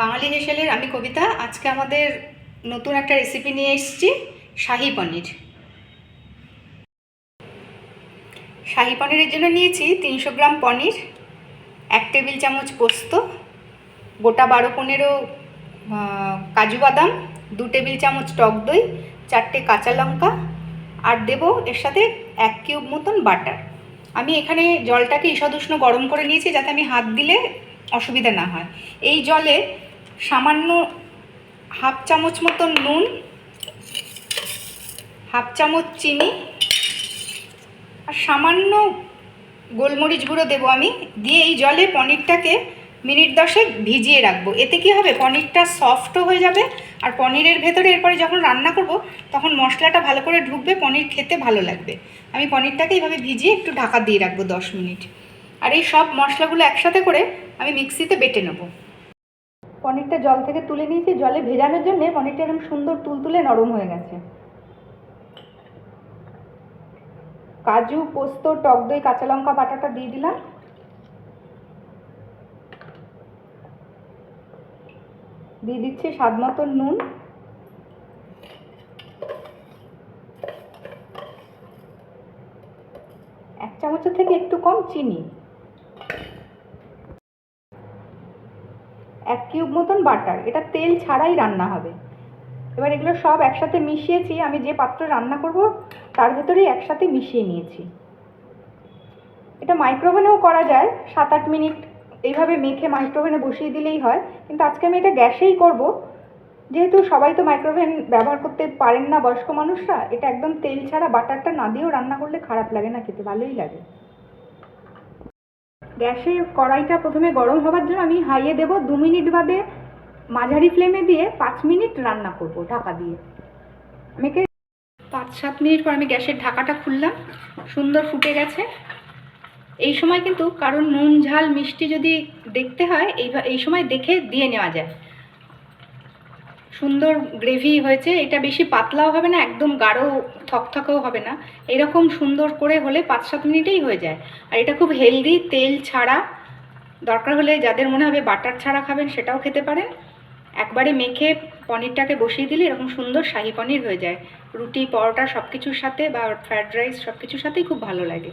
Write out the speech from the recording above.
বাঙালি হেসেলের আমি কবিতা, আজকে আমাদের নতুন একটা রেসিপি নিয়ে এসেছি, শাহি পনির। শাহি পনিরের জন্য নিয়েছি তিনশো গ্রাম পনির, এক টেবিল চামচ পোস্ত, গোটা বারো পনেরো কাজু বাদাম, দু টেবিল চামচ টক দই, চারটে কাঁচা লঙ্কা, আর দেবো এর সাথে এক কিউব মতন বাটার। আমি এখানে জলটাকে ঈষদ উষ্ণ গরম করে নিয়েছি যাতে আমি হাত দিলে অসুবিধা না হয়। এই জলে সামান্য হাফ চামচ মতন নুন, হাফ চামচ চিনি, আর সামান্য গোলমরিচ গুঁড়ো দেবো আমি। দিয়ে এই জলে পনিরটাকে মিনিট দশেক ভিজিয়ে রাখব। এতে কি হবে? পনিরটা সফটও হয়ে যাবে, আর পনিরের ভেতরে এরপরে যখন রান্না করব, তখন মশলাটা ভালো করে ঢুকবে, পনির খেতে ভালো লাগবে। আমি পনিরটাকে এইভাবে ভিজিয়ে একটু ঢাকা দিয়ে রাখব দশ মিনিট। আর এই সব মশলাগুলো একসাথে করে আমি মিক্সিতে বেটে নেব। পনিরটা জল থেকে তুলে নিয়েছি, জলে ভেজানোর জন্য পনিরটা এরকম সুন্দর তুলতুলে নরম হয়ে গেছে। কাজু, পোস্ত, টক দই, কাঁচা লঙ্কা, বাটাটা দিয়ে দিলাম। দিয়ে দিচ্ছি স্বাদ মতো নুন। এক চামচের থেকে একটু কম চিনি। এক কিউব মতন বাটার, এটা তেল ছাড়াই রান্না হবে। এবার এগুলো সব একসাথে মিশিয়েছি, আমি যে পাত্রে রান্না করব তার ভেতরেই একসাথে মিশিয়ে নিয়েছি। এটা মাইক্রোওভেনেও করা যায় সাত আট মিনিট এইভাবে মেখে মাইক্রোওভেনে বসিয়ে দিলেই হয়, কিন্তু আজকে আমি এটা গ্যাসেই করব। যেহেতু সবাই তো মাইক্রোওভেন ব্যবহার করতে পারেন না বয়স্ক মানুষরা, এটা একদম তেল ছাড়া বাটারটা না দিয়েও রান্না করলে খারাপ লাগে না, খেতে ভালোই লাগে। গ্যাসে কড়াইটা প্রথমে গরম হওয়ার জন্য আমি হাইয়ে দেবো দু মিনিট বাদে মাঝারি ফ্লেমে দিয়ে পাঁচ মিনিট রান্না করব ঢাকা দিয়ে। একে পাঁচ সাত মিনিট পর আমি গ্যাসের ঢাকাটা খুললাম, সুন্দর ফুটে গেছে। এই সময় কিন্তু কারণ নুন, ঝাল, মিষ্টি যদি দেখতে হয়, এই এই সময় দেখে দিয়ে নেওয়া যায়। সুন্দর গ্রেভি হয়েছে, এটা বেশি পাতলাও হবে না, একদম গাঢ় থকথকেও হবে না। এরকম সুন্দর করে হলে পাঁচ সাত মিনিটেই হয়ে যায়। আর এটা খুব হেলদি তেল ছাড়া। দরকার হলে যাদের মনে হবে বাটার ছাড়া খাবেন সেটাও খেতে পারেন। একবারে মেখে পনিরটাকে বসিয়ে দিলে এরকম সুন্দর শাহি পনির হয়ে যায়। রুটি, পরোটা সব কিছুর সাথে বা ফ্রায়েড রাইস সব কিছুর সাথেই খুব ভালো লাগে।